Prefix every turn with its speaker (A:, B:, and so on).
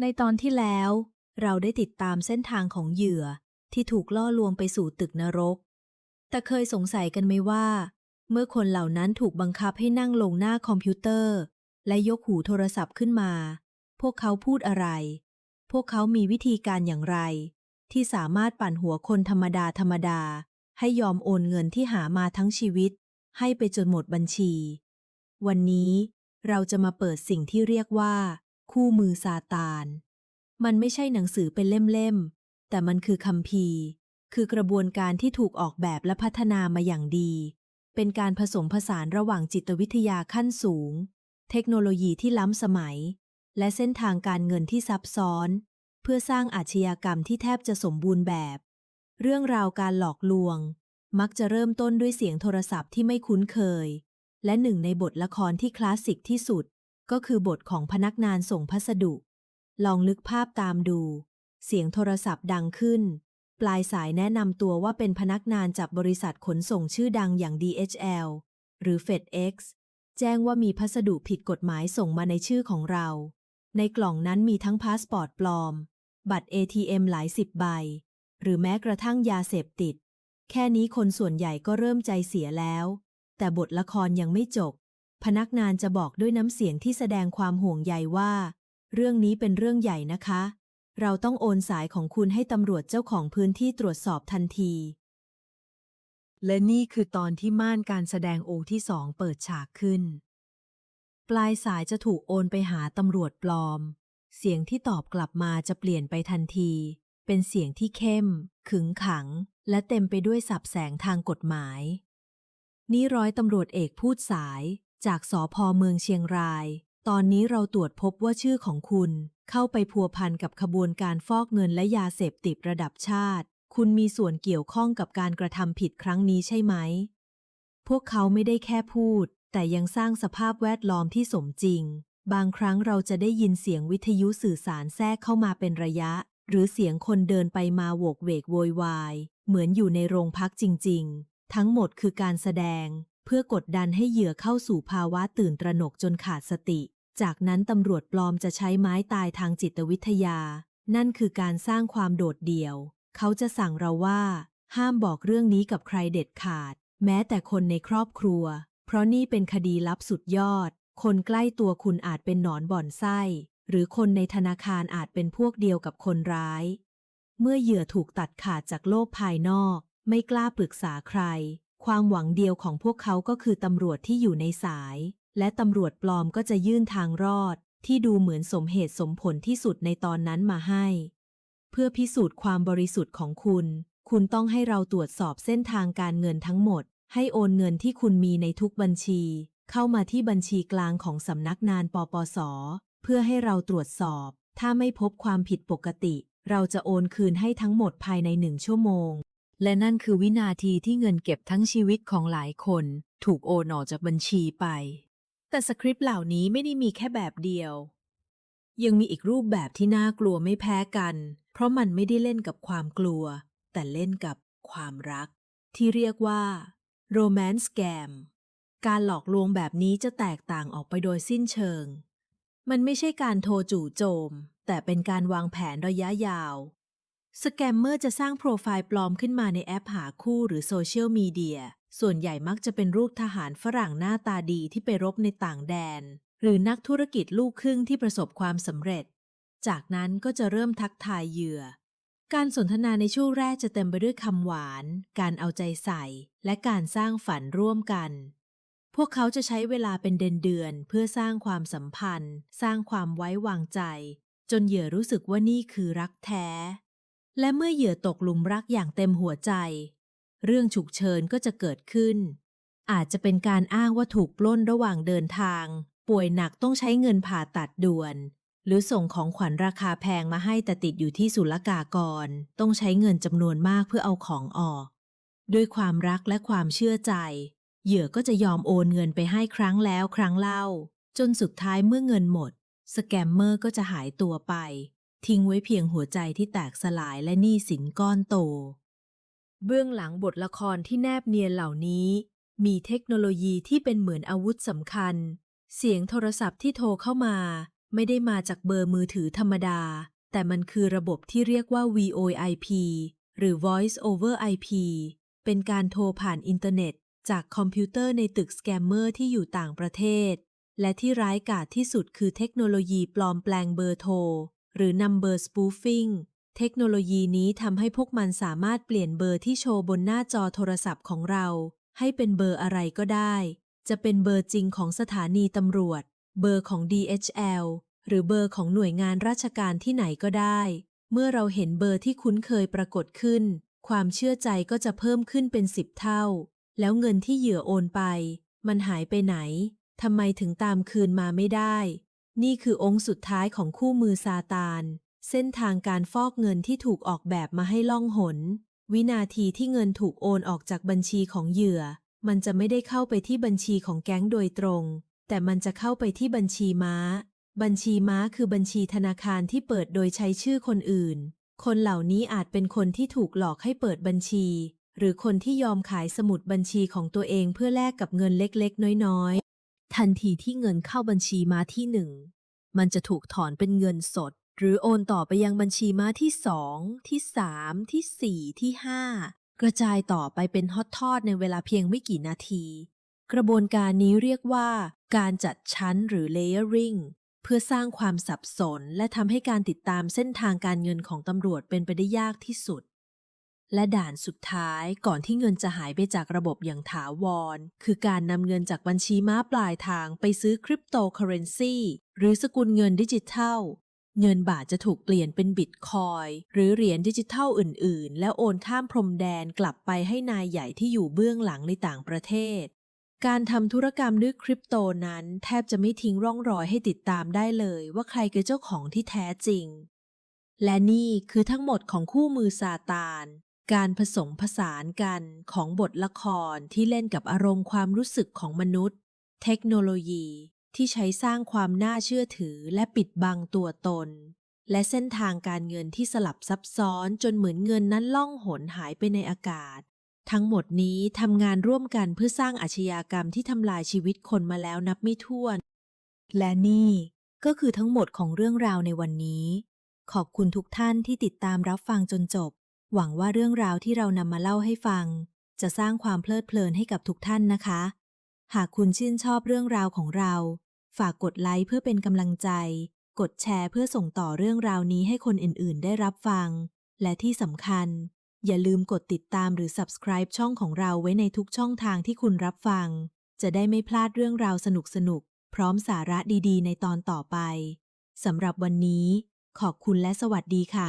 A: ในตอนที่แล้ว เราได้ติดตามเส้นทางของเหยื่อที่ถูกล่อลวงไปสู่ตึกนรก แต่เคยสงสัยกันไหมว่า เมื่อคนเหล่านั้นถูกบังคับให้นั่งลงหน้าคอมพิวเตอร์ และยกหูโทรศัพท์ขึ้นมา พวกเขาพูดอะไร พวกเขามีวิธีการอย่างไร ที่สามารถปั่นหัวคนธรรมดาธรรมดา ให้ยอมโอนเงินที่หามาทั้งชีวิต ให้ไปจนหมดบัญชี วันนี้เราจะมาเปิดสิ่งที่เรียกว่า คู่มือซาตาน มันไม่ใช่หนังสือเป็นเล่มๆ แต่มันคือคัมภีคือกระบวนการที่ถูกออกแบบและพัฒนามาอย่างดี เป็นการผสมผสานระหว่างจิตวิทยาขั้นสูง เทคโนโลยีที่ล้ำสมัย และเส้นทางการเงินที่ซับซ้อน เพื่อสร้างอาชญากรรมที่แทบจะสมบูรณ์แบบ เรื่องราวการหลอกลวง มักจะเริ่มต้นด้วยเสียงโทรศัพท์ที่ไม่คุ้นเคย และหนึ่งในบทละครที่คลาสสิกที่สุด ก็คือบทของพนักงานส่งพัสดุ ลองลึกภาพตามดู เสียงโทรศัพท์ดังขึ้น ปลายสายแนะนำตัวว่าเป็นพนักงานจากบริษัทขนส่งชื่อดังอย่าง DHL หรือ FedEx แจ้งว่ามีพัสดุผิดกฎหมายส่งมาในชื่อของเรา ในกล่องนั้นมีทั้งพาสปอร์ตปลอม บัตร ATM หลายสิบใบ หรือแม้กระทั่งยาเสพติด แค่นี้คนส่วนใหญ่ก็เริ่มใจเสียแล้ว แต่บทละครยังไม่จบ พนักงานจะบอกด้วยน้ำเสียงที่แสดงความห่วงใยว่า เรื่องนี้เป็นเรื่องใหญ่นะคะ เราต้องโอนสายของคุณให้ตำรวจเจ้าของพื้นที่ตรวจสอบทันที และนี่คือตอนที่ม่านการแสดงโอที่สองเปิดฉากขึ้น ปลายสายจะถูกโอนไปหาตำรวจปลอม เสียงที่ตอบกลับมาจะเปลี่ยนไปทันที เป็นเสียงที่เข้ม ขึงขัง และเต็มไปด้วยสับแสงทางกฎหมายนี่ร้อยตำรวจเอกพูดสาย จากสอพอเมืองเชียงราย ตอนนี้เราตรวจพบว่าชื่อของคุณ เข้าไปพัวพันกับขบวนการฟอกเงินและยาเสพติดระดับชาติ คุณมีส่วนเกี่ยวข้องกับการกระทำผิดครั้งนี้ใช่ไหม พวกเขาไม่ได้แค่พูด แต่ยังสร้างสภาพแวดล้อมที่สมจริง บางครั้งเราจะได้ยินเสียงวิทยุสื่อสารแทรกเข้ามาเป็นระยะ หรือเสียงคนเดินไปมาโวกเวกโวยวาย เหมือนอยู่ในโรงพักจริง ๆ ทั้งหมดคือการแสดง เพื่อกดดันให้เหยื่อเข้าสู่ภาวะตื่นตระหนกจนขาดสติ จากนั้นตำรวจปลอมจะใช้ไม้ตายทางจิตวิทยา นั่นคือการสร้างความโดดเดี่ยว เขาจะสั่งเราว่า ห้ามบอกเรื่องนี้กับใครเด็ดขาด แม้แต่คนในครอบครัว เพราะนี่เป็นคดีลับสุดยอด คนใกล้ตัวคุณอาจเป็นหนอนบ่อนไส้ หรือคนในธนาคารอาจเป็นพวกเดียวกับคนร้าย เมื่อเหยื่อถูกตัดขาดจากโลกภายนอก ไม่กล้าปรึกษาใคร ความหวังเดียวของพวกเขาก็คือตำรวจที่อยู่ในสาย และตำรวจปลอมก็จะยื่นทางรอด ที่ดูเหมือนสมเหตุสมผลที่สุดในตอนนั้นมาให้ เพื่อพิสูจน์ความบริสุทธิ์ของคุณ คุณต้องให้เราตรวจสอบเส้นทางการเงินทั้งหมด ให้โอนเงินที่คุณมีในทุกบัญชี เข้ามาที่บัญชีกลางของสำนักงานปปส เพื่อให้เราตรวจสอบ ถ้าไม่พบความผิดปกติ เราจะโอนคืนให้ทั้งหมดภายในหนึ่งชั่วโมง และนั่นคือวินาทีที่เงินเก็บทั้งชีวิตของหลายคน ถูกโอนออกจากบัญชีไป แต่สคริปต์เหล่านี้ไม่ได้มีแค่แบบเดียว ยังมีอีกรูปแบบที่น่ากลัวไม่แพ้กัน เพราะมันไม่ได้เล่นกับความกลัว แต่เล่นกับความรัก ที่เรียกว่า romance scam การหลอกลวงแบบนี้จะแตกต่างออกไปโดยสิ้นเชิง มันไม่ใช่การโทรจู่โจม แต่เป็นการวางแผนระยะยาว สแกมเมอร์จะสร้างโปรไฟล์ปลอมขึ้นมาในแอปหาคู่หรือโซเชียลมีเดีย ส่วนใหญ่มักจะเป็นรูปทหารฝรั่งหน้าตาดีที่ไปรบในต่างแดน หรือนักธุรกิจลูกครึ่งที่ประสบความสำเร็จ จากนั้นก็จะเริ่มทักทายเหยื่อ การสนทนาในช่วงแรกจะเต็มไปด้วยคำหวาน การเอาใจใส่ และการสร้างฝันร่วมกัน พวกเขาจะใช้เวลาเป็นเดือนๆเพื่อสร้างความสัมพันธ์ สร้างความไว้วางใจ จนเหยื่อรู้สึกว่านี่คือรักแท้ และเมื่อเหยื่อตกหลุมรักอย่างเต็มหัวใจ เรื่องฉุกเฉินก็จะเกิดขึ้น อาจจะเป็นการอ้างว่าถูกปล้นระหว่างเดินทาง ป่วยหนักต้องใช้เงินผ่าตัดด่วน หรือส่งของขวัญราคาแพงมาให้แต่ติดอยู่ที่ศุลกากร ต้องใช้เงินจำนวนมากเพื่อเอาของออก ด้วยความรักและความเชื่อใจ เหยื่อก็จะยอมโอนเงินไปให้ครั้งแล้วครั้งเล่า จนสุดท้ายเมื่อเงินหมด สแกมเมอร์ก็จะหายตัวไป ทิ้งไว้เพียงหัวใจที่แตกสลายและหนี้สินก้อนโต เบื้องหลังบทละครที่แนบเนียนเหล่านี้ มีเทคโนโลยีที่เป็นเหมือนอาวุธสำคัญ เสียงโทรศัพท์ที่โทรเข้ามา ไม่ได้มาจากเบอร์มือถือธรรมดา แต่มันคือระบบที่เรียกว่า VoIP หรือ Voice over IP เป็นการโทรผ่านอินเทอร์เน็ต จากคอมพิวเตอร์ในตึกสแกมเมอร์ที่อยู่ต่างประเทศ และที่ร้ายกาจที่สุดคือเทคโนโลยีปลอมแปลงเบอร์โทร หรือ Number Spoofing เทคโนโลยีนี้ทำให้พวกมันสามารถเปลี่ยนเบอร์ที่โชว์บนหน้าจอโทรศัพท์ของเรา ให้เป็นเบอร์อะไรก็ได้ จะเป็นเบอร์จริงของสถานีตำรวจ เบอร์ของ DHL หรือเบอร์ของหน่วยงานราชการที่ไหนก็ได้ เมื่อเราเห็นเบอร์ที่คุ้นเคยปรากฏขึ้น ความเชื่อใจก็จะเพิ่มขึ้นเป็นสิบเท่า แล้วเงินที่เหยื่อโอนไป มันหายไปไหนทำไมถึงตามคืนมาไม่ได้ นี่คือองค์สุดท้ายของคู่มือซาตาน เส้นทางการฟอกเงินที่ถูกออกแบบมาให้ล่องหน วินาทีที่เงินถูกโอนออกจากบัญชีของเหยื่อ มันจะไม่ได้เข้าไปที่บัญชีของแก๊งโดยตรง แต่มันจะเข้าไปที่บัญชีม้า บัญชีม้าคือบัญชีธนาคารที่เปิดโดยใช้ชื่อคนอื่น คนเหล่านี้อาจเป็นคนที่ถูกหลอกให้เปิดบัญชี หรือคนที่ยอมขายสมุดบัญชีของตัวเองเพื่อแลกกับเงินเล็กๆ น้อยๆ ทันทีที่เงินเข้าบัญชีม้าที่หนึ่งมันจะถูกถอนเป็นเงินสด หรือโอนต่อไปยังบัญชีม้าที่สองที่สามที่สี่ที่ห้ากระจายต่อไปเป็นฮอตทอดในเวลาเพียงไม่กี่นาที กระบวนการนี้เรียกว่า การจัดชั้นหรือ layering เพื่อสร้างความสับสนและทำให้การติดตามเส้นทางการเงินของตำรวจเป็นไปได้ยากที่สุด และด่านสุดท้ายก่อนที่เงินจะหายไปจากระบบอย่างถาวร คือการนำเงินจากบัญชีม้าปลายทางไปซื้อคริปโตเคอเรนซีหรือสกุลเงินดิจิทัล เงินบาทจะถูกเปลี่ยนเป็นบิตคอยหรือเหรียญดิจิทัลอื่น ๆ แล้วโอนข้ามพรมแดนกลับไปให้นายใหญ่ที่อยู่เบื้องหลังในต่างประเทศ การทำธุรกรรมด้วยคริปโตนั้น แทบจะไม่ทิ้งร่องรอยให้ติดตามได้เลยว่าใครคือเจ้าของที่แท้จริงและนี่คือทั้งหมดของคู่มือซาตาน การผสมผสานกันของบทละครที่เล่นกับอารมณ์ความรู้สึกของมนุษย์ เทคโนโลยีที่ใช้สร้างความน่าเชื่อถือและปิดบังตัวตน และเส้นทางการเงินที่สลับซับซ้อนจนเหมือนเงินนั้นล่องหนหายไปในอากาศ ทั้งหมดนี้ทำงานร่วมกันเพื่อสร้างอาชญากรรมที่ทำลายชีวิตคนมาแล้วนับไม่ถ้วน และนี่ก็คือทั้งหมดของเรื่องราวในวันนี้ ขอบคุณทุกท่านที่ติดตามรับฟังจนจบ หวังว่าเรื่องราวที่เรานำมาเล่าให้ฟัง จะสร้างความเพลิดเพลินให้กับทุกท่านนะคะ หากคุณชื่นชอบเรื่องราวของเรา ฝากกดไลค์เพื่อเป็นกำลังใจ กดแชร์เพื่อส่งต่อเรื่องราวนี้ให้คนอื่น ๆ ได้รับฟัง และที่สำคัญ อย่าลืมกดติดตามหรือ subscribe ช่องของเราไว้ในทุกช่องทางที่คุณรับฟัง จะได้ไม่พลาดเรื่องราวสนุกๆพร้อมสาระดี ๆ ในตอนต่อไปสำหรับวันนี้ ขอบคุณและสวัสดีค่ะ